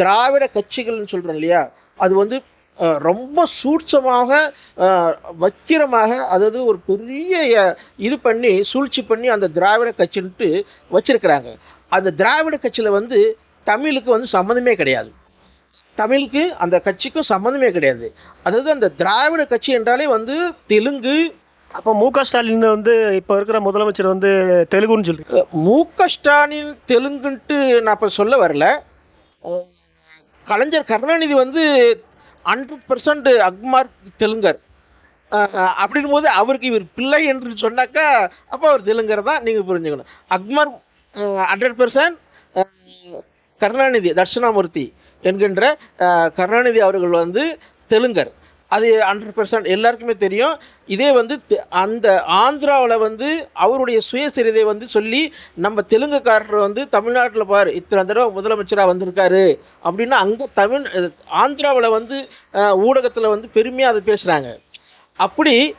திராவிட கட்சிகள்னு சொல்றோம் இல்லையா? அது வந்து ரொம்ப சூட்சமாக வக்கிரமாக அதாவது ஒரு பெரிய இது பண்ணி சூழ்ச்சி பண்ணி அந்த திராவிட கட்சின்ட்டு வச்சிருக்கிறாங்க. அந்த திராவிட கட்சியில வந்து தமிழுக்கு வந்து சம்மந்தமே கிடையாது. தமிழுக்கு அந்த கட்சிக்கும் சம்மந்தமே கிடையாது. அதாவது அந்த திராவிட கட்சி என்றாலே வந்து தெலுங்கு அப்போ மு க ஸ்டாலின் வந்து இப்போ இருக்கிற முதலமைச்சர் வந்து தெலுங்குன்னு சொல்லி மு க ஸ்டாலின் தெலுங்குன்ட்டு நான் இப்போ சொல்ல வரல. கலைஞர் கருணாநிதி வந்து ஹண்ட்ரட் பர்சன்ட் அக்மார் தெலுங்கர். அப்படின் போது அவருக்கு இவர் பிள்ளை என்று சொன்னாக்கா அப்போ அவர் தெலுங்கர் தான் நீங்கள் புரிஞ்சுக்கணும். அக்மர் ஹண்ட்ரட் பர்சன்ட் கருணாநிதி தட்சிணாமூர்த்தி என்கின்ற கருணாநிதி அவர்கள் வந்து தெலுங்கர். அது ஹண்ட்ரட் பர்சன்ட் எல்லாருக்குமே தெரியும். இதே வந்து தெ- அந்த ஆந்திராவில் வந்து அவருடைய சுயசரிதை வந்து சொல்லி நம்ம தெலுங்குக்காரர் வந்து தமிழ்நாட்டில் பாரு இத்தனை தடவை முதலமைச்சராக வந்திருக்காரு அப்படின்னா அங்கே தமிழ் ஆந்திராவில் வந்து ஊடகத்தில் வந்து பெருமையாக அதை பேசுகிறாங்க அப்படி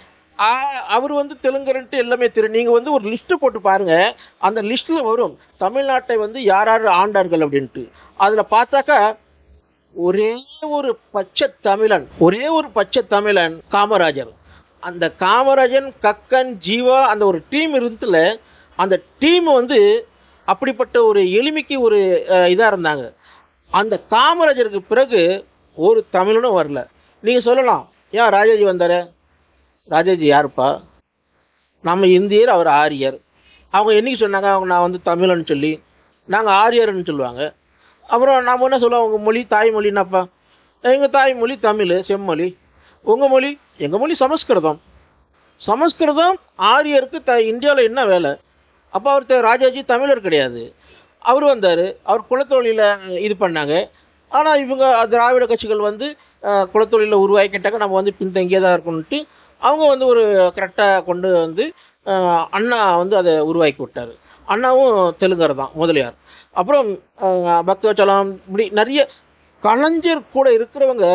அவர் வந்து தெலுங்குன்ட்டு எல்லாமே தெரியும். நீங்கள் வந்து ஒரு லிஸ்ட்டு போட்டு பாருங்கள் அந்த லிஸ்ட்டில் வரும். தமிழ்நாட்டை வந்து யார் யார் ஆண்டார்கள் அப்படின்ட்டு. அதில் பார்த்தாக்கா ஒரே ஒரு பச்சை தமிழன் ஒரே ஒரு பச்சை தமிழன் காமராஜர். அந்த காமராஜன் கக்கன் ஜீவா அந்த ஒரு டீம் இருந்துல அந்த டீம் வந்து அப்படிப்பட்ட ஒரு எளிமைக்கு ஒரு இதாக இருந்தாங்க. அந்த காமராஜருக்கு பிறகு ஒரு தமிழனும் வரல. நீங்கள் சொல்லலாம் ஏன் ராஜாஜி வந்தார்? ராஜாஜி யாருப்பா? நம்ம இந்தியர் அவர் ஆரியர். அவங்க என்னைக்கு சொன்னாங்க அவங்க நான் வந்து தமிழன்னு சொல்லி நாங்கள் ஆரியர்னு சொல்லுவாங்க. அப்புறம் நாம் என்ன சொல்லுவோம் உங்கள் மொழி தாய்மொழின்னாப்பா எங்கள் தாய்மொழி தமிழ் செம்மொழி. உங்கள் மொழி எங்கள் மொழி சமஸ்கிருதம். சமஸ்கிருதம் ஆரியருக்கு த இந்தியாவில் என்ன வேலை? அப்போ அவர் ராஜாஜி தமிழர் கிடையாது. அவர் வந்தார். அவர் குலத்தொழில இது பண்ணாங்க. ஆனால் இவங்க திராவிட கட்சிகள் வந்து குலத்தொழிலில் உருவாக்கிட்டாக்க நம்ம வந்து பின்தங்கியே தான் இருக்கணுன்ட்டு அவங்க வந்து ஒரு கரெக்டாக கொண்டு வந்து அண்ணா வந்து அதை உருவாக்கி விட்டார். அண்ணாவும் தெலுங்கர் தான் முதலியார். அப்புறம் பக்தவச்சலம் இப்படி நிறைய கலைஞர் கூட இருக்கிறவங்க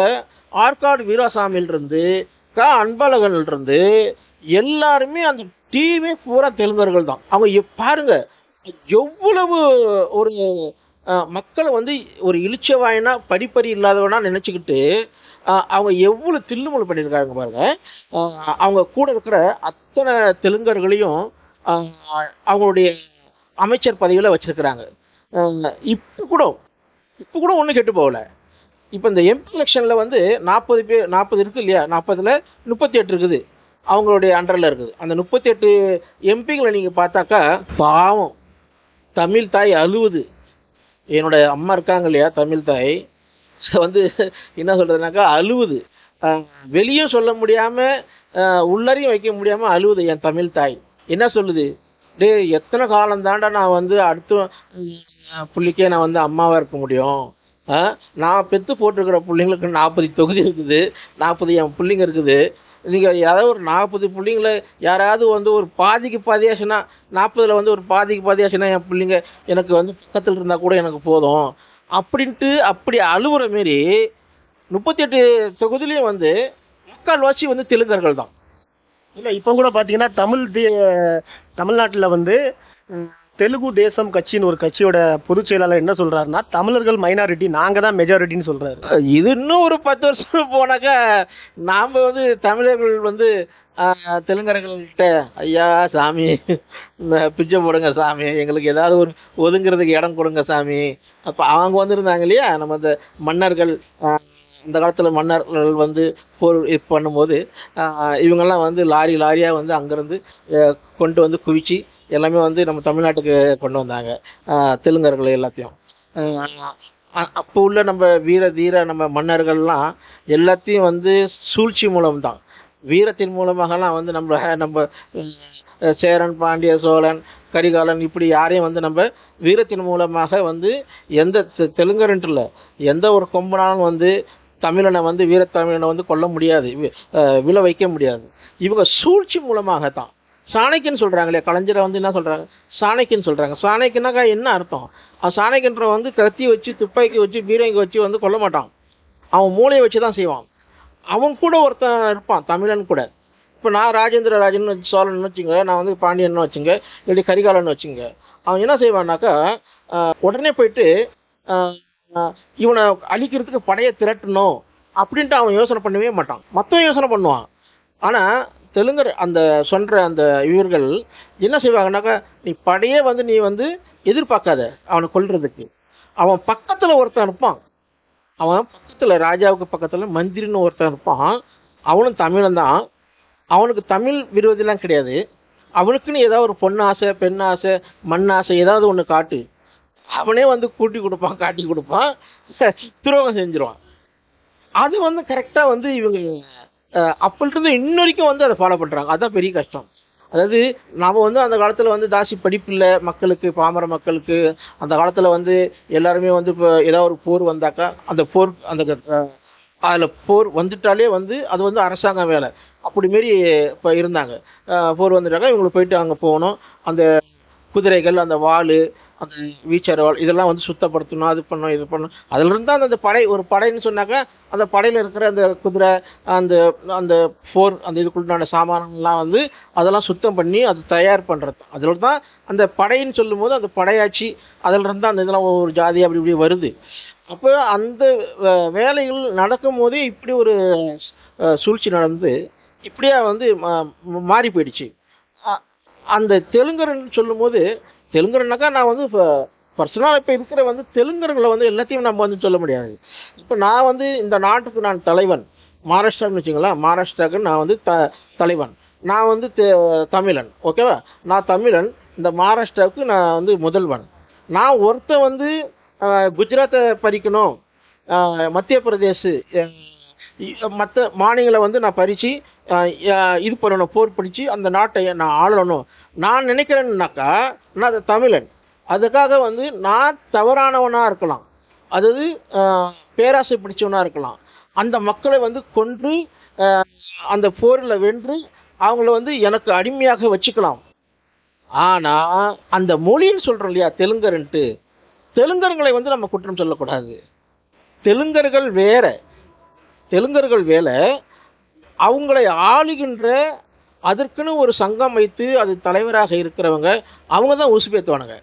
ஆற்காடு வீராசாமியிலிருந்து க. அன்பழகன்லேருந்து எல்லாருமே அந்த டீமே பூரா தெலுங்கர்கள் தான். அவங்க பாருங்க எவ்வளவு ஒரு மக்களை வந்து ஒரு இழிச்சவாயினா படிப்பறி இல்லாதவனா நினச்சிக்கிட்டு அவங்க எவ்வளோ தில்லுமுள்ளு பண்ணியிருக்காங்க பாருங்க. அவங்க கூட இருக்கிற அத்தனை தெலுங்கர்களையும் அவங்களுடைய அமைச்சர் பதவியில் வச்சிருக்கிறாங்க. இப்போ கூட இப்போ கூட ஒன்றும் கெட்டு போகல. இப்போ இந்த எம்பி எலெக்ஷனில் வந்து நாற்பது பேர் நாற்பது இருக்குது இல்லையா? நாற்பதில் முப்பத்தி எட்டு இருக்குது. அவங்களுடைய அண்டரில் இருக்குது. அந்த முப்பத்தி எட்டு எம்பிங்களை நீங்கள் பார்த்தாக்கா பாவம். தமிழ் தாய் அழுவுது. என்னோடய அம்மா இருக்காங்க இல்லையா தமிழ் தாய்? வந்து என்ன சொல்கிறதுனாக்கா அழுவுது. வெளியும் சொல்ல முடியாமல் உள்ளரையும் வைக்க முடியாமல் அழுவுது என் தமிழ் தாய். என்ன சொல்லுது? டேய் எத்தனை காலம் தாண்டா நான் வந்து அடுத்த புள்ளிக்கே நான் வந்து அம்மாவாக இருக்க முடியும். நான் பெற்று போட்டிருக்கிற பிள்ளைங்களுக்கு நாற்பது தொகுதி இருக்குது. நாற்பது என் பிள்ளைங்க இருக்குது. நீங்கள் ஏதாவது ஒரு நாற்பது பிள்ளைங்கள யாராவது வந்து ஒரு பாதிக்கு பாதியாச்சுன்னா நாற்பதில் வந்து ஒரு பாதிக்கு பாதியாச்சுன்னா என் பிள்ளைங்க எனக்கு வந்து பக்கத்தில் இருந்தால் கூட எனக்கு போதும். அப்படின்ட்டு அப்படி அழுவுற மாரி முப்பத்தி எட்டு தொகுதியிலையும் வந்து முக்கால்வாசி வந்து தெலுங்கர்கள் தான் இல்லை இப்போ கூட பார்த்தீங்கன்னா தமிழ் தே தமிழ்நாட்டில் வந்து தெலுங்கு தேசம் கட்சின்னு ஒரு கட்சியோட பொதுச் செயலாளர் என்ன சொல்றாருன்னா தமிழர்கள் மைனாரிட்டி நாங்கள் தான் மெஜாரிட்டின்னு சொல்றாரு. இது இன்னும் ஒரு பத்து வருஷம் போனாக்கா நாம் வந்து தமிழர்கள் வந்து தெலுங்கர்கள்ட்ட ஐயா சாமி பிச்சை போடுங்க சாமி எங்களுக்கு ஏதாவது ஒரு ஒதுங்கிறதுக்கு இடம் கொடுங்க சாமி. அப்போ அவங்க வந்திருந்தாங்க இல்லையா? நம்ம இந்த மன்னர்கள் அந்த காலத்தில் மன்னர்கள் வந்து போர் பண்ணும்போது இவங்கெல்லாம் வந்து லாரி லாரியாக வந்து அங்கேருந்து கொண்டு வந்து குவிச்சு எல்லாமே வந்து நம்ம தமிழ்நாட்டுக்கு கொண்டு வந்தாங்க. தெலுங்கர்கள் எல்லாத்தையும். அப்போ உள்ள நம்ம வீர தீர நம்ம மன்னர்கள்லாம் எல்லாத்தையும் வந்து சூழ்ச்சி மூலம்தான். வீரத்தின் மூலமாகலாம் வந்து நம்ம நம்ம சேரன் பாண்டிய சோழன் கரிகாலன் இப்படி யாரையும் வந்து நம்ம வீரத்தின் மூலமாக வந்து எந்த தெ- தெலுங்கருன்ட்டு இல்லை. எந்த ஒரு கொம்பனாலும் வந்து தமிழனை வந்து வீரத்தமிழனை வந்து கொல்ல முடியாது. வி- விழ வைக்க முடியாது. இவங்க சூழ்ச்சி மூலமாக தான் சாணக்கியன் சொல்கிறாங்களே கலைஞரை வந்து என்ன சொல்கிறாங்க சாணக்கியன்னு சொல்கிறாங்க சாணக்கியனாக்கா என்ன அர்த்தம்? அவன் சாணக்கியன்ற வந்து கத்தி வச்சு துப்பாக்கி வச்சு பீரங்கி வச்சு வந்து கொல்ல மாட்டான். அவன் மூளையை வச்சு தான் செய்வான். அவன் கூட ஒருத்தன் இருப்பான் தமிழன் கூட. இப்போ நான் ராஜேந்திர ராஜன் சோழன் வச்சுங்க நான் வந்து பாண்டியன் வச்சுங்க இல்லாட்டி கரிகாலன் வச்சுங்க. அவன் என்ன செய்வான்னாக்கா உடனே போயிட்டு இவனை அழிக்கிறதுக்கு படையை திரட்டணும் அப்படின்ட்டு அவன் யோசனை பண்ணவே மாட்டான். மற்றவன் யோசனை பண்ணுவான். ஆனால் தெலுங்கர் அந்த சொல்கிற அந்த இவர்கள் என்ன செய்வாங்கன்னாக்கா நீ படையே வந்து நீ வந்து எதிர்பார்க்காத அவனை கொல்றதுக்கு. அவன் பக்கத்தில் ஒருத்தன் இருப்பான். அவன் பக்கத்தில் ராஜாவுக்கு பக்கத்தில் மந்திரின்னு ஒருத்தன் இருப்பான். அவனும் தமிழன் தான். அவனுக்கு தமிழ் விரோதிலாம் கிடையாது. அவனுக்குன்னு ஏதாவது ஒரு பொண்ணு ஆசை பெண் ஆசை மண் ஆசை ஏதாவது ஒன்று காட்டு. அவனே வந்து கூட்டி கொடுப்பான் காட்டி கொடுப்பான். துரோகம் செஞ்சிருவான். அது வந்து கரெக்டாக வந்து இவங்க அப்போலிருந்து இன்ன வரைக்கும் வந்து அதை ஃபாலோ பண்ணுறாங்க அதுதான் பெரிய கஷ்டம். அதாவது நாம் வந்து அந்த காலத்தில் வந்து தாசி படிப்பில்லை மக்களுக்கு பாமர மக்களுக்கு அந்த காலத்தில் வந்து எல்லாருமே வந்து இப்போ ஏதாவது ஒரு போர் வந்தாக்கா அந்த போர் அந்த அதில் போர் வந்துட்டாலே வந்து அது வந்து அரசாங்க வேலை. அப்படி மாரி இப்போ இருந்தாங்க. போர் வந்துட்டாக்கா இவங்களுக்கு போயிட்டு அங்கே போகணும். அந்த குதிரைகள் அந்த வாள் அந்த வீச்சரவால் இதெல்லாம் வந்து சுத்தப்படுத்தணும் அது பண்ணணும் இது பண்ணணும். அதிலிருந்து அந்த அந்த படை ஒரு படைன்னு சொன்னாக்கா அந்த படையில் இருக்கிற அந்த குதிரை அந்த அந்த ஃபோர் அந்த இதுக்குள்ளான சாமானங்கள்லாம் வந்து அதெல்லாம் சுத்தம் பண்ணி அது தயார் பண்ணுறது அதில் தான் அந்த படைன்னு சொல்லும்போது அந்த படையாச்சு அதில் தான் அந்த இதெல்லாம் ஒரு ஜாதி அப்படி இப்படி வருது. அப்போ அந்த வே- வேலைகள் நடக்கும் போதே இப்படி ஒரு சூழ்ச்சி நடந்து இப்படியே வந்து மா- மாறி போயிடுச்சு. அந்த தெலுங்கர்னு சொல்லும்போது தெலுங்குறனாக்கா நான் வந்து இப்போ பர்சனலாக இப்போ இருக்கிற வந்து தெலுங்கர்களை வந்து எல்லாத்தையும் நம்ம வந்து சொல்ல முடியாது. இப்போ நான் வந்து இந்த நாட்டுக்கு நான் தலைவன். மகாராஷ்டிரான்னு வச்சுங்களேன் மகாராஷ்டிராவுக்கு நான் வந்து த தலைவன். நான் வந்து தமிழன். ஓகேவா நான் தமிழன். இந்த மகாராஷ்டிராவுக்கு நான் வந்து முதல்வன். நான் ஒருத்தன் வந்து குஜராத்தை பறிக்கணும் மத்திய பிரதேஷ் மற்ற மாநிலங்களை வந்து நான் பறித்து இது பண்ணணும் போர் பிடிச்சி அந்த நாட்டை நான் ஆளணும். நான் நினைக்கிறேன்னாக்கா நான் அது தமிழன். அதுக்காக வந்து நான் தவறானவனாக இருக்கலாம். அதாவது பேராசை பிடிச்சவனாக இருக்கலாம். அந்த மக்களை வந்து கொன்று அந்த போரில் வென்று அவங்கள வந்து எனக்கு அடிமையாக வச்சுக்கலாம். ஆனால் அந்த மொழின்னு சொல்கிறோம் இல்லையா தெலுங்கருன்ட்டு தெலுங்கர்களை வந்து நம்ம குற்றம் சொல்லக்கூடாது. தெலுங்கர்கள் வேற. தெலுங்கர்கள் வேலை அவங்களை ஆளுகின்ற அதற்குன்னு ஒரு சங்கம் வைத்து அது தலைவராக இருக்கிறவங்க அவங்க தான் உசுப்பேற்றுவானுங்க